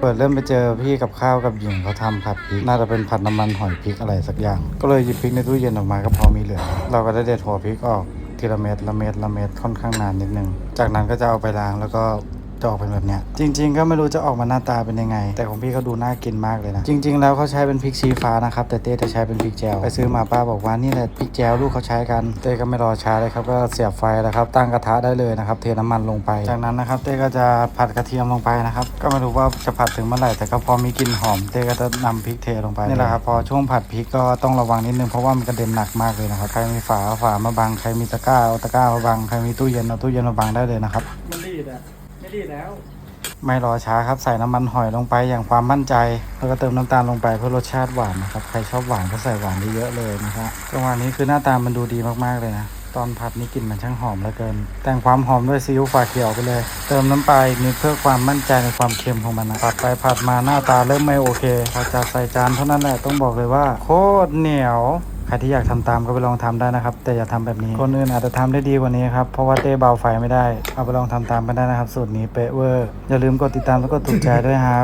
เปิดเริ่มไปเจอพี่กับข้าวกับหญิงเขาทำผัดพริกน่าจะเป็นผัดน้ำมันหอยพริกอะไรสักอย่าง ก็เลยหยิบพริกในตู้เย็นออกมาก็พอมีเหลือ เราก็ได้เด็ดหัวพริกออกทีละเม็ดละเม็ดละเม็ดค่อนข้างนานนิดนึง จากนั้นก็จะเอาไปล้างแล้วก็ จะออกเป็นแบบเนี้ยจริง ๆ ก็ไม่รู้จะออกมาหน้าตาเป็นยังไง แต่ของพี่เขาดูน่ากินมากเลยนะ จริง ๆ แล้วเขาใช้เป็นพริกชี้ฟ้านะครับแต่เต้จะใช้เป็นพริกแจวไปซื้อมาป้าบอกว่านี่แหละพริกแจวลูกเขาใช้กันเต้ก็ไม่รอช้าเลยครับก็เสียบไฟแล้วครับตั้งกระทะได้เลยนะครับเทน้ำมันลงไป จากนั้นนะครับเต้ก็จะผัดกระเทียมลงไปนะครับก็ไม่รู้ว่าจะผัดถึงเมื่อไหร่แต่ก็พอมีกลิ่นหอมเต้ก็จะนำพริกเทลงไปนี่แหละครับพอช่วงผัดพริกก็ต้องระวังนิดนึงเพราะว่ามันกระเด็นหนักมากเลยนะครับใครมีฝาเอาฝามาบังใครมีตะกร้าเอาตะกร้ามาบังใครมีตู้เย็นเอาตู้เย็นมาบังได้เลยนะครับมันรีดอะ รีดแล้ว ไม่รอช้าครับใส่น้ำมันหอยลงไปอย่างความมั่นใจ แล้วก็เติมน้ำตาลลงไปเพื่อรสชาติหวานนะครับ ใครชอบหวานก็ใส่หวานเยอะๆเลยนะครับจังหวะนี้คือหน้าตามันดูดีมากๆเลยนะ ตอนผัดนี่กลิ่นมันช่างหอมเหลือเกิน แต่งความหอมด้วยซีอิ๊วฝาเขียวไปเลย เติมน้ำปลาอีกนิดเพื่อความมั่นใจในความเค็มของมันนะผัดไปผัดมาหน้าตาเริ่มไม่โอเคพอจัดใส่จานเท่านั้นแหละต้องบอกเลยว่า โคตรเหนียวใครที่อยากทำตามก็ไปลองทำได้นะครับ แต่อย่าทำแบบนี้ คนอื่นอาจจะทำได้ดีกว่านี้ครับ เพราะว่าเต้เบาไฟไม่ได้ เอาไปลองทำตามกันได้นะครับ สูตรนี้เป๊ะเวอร์ อย่าลืมกดติดตามแล้วก็ถูกใจด้วยฮะ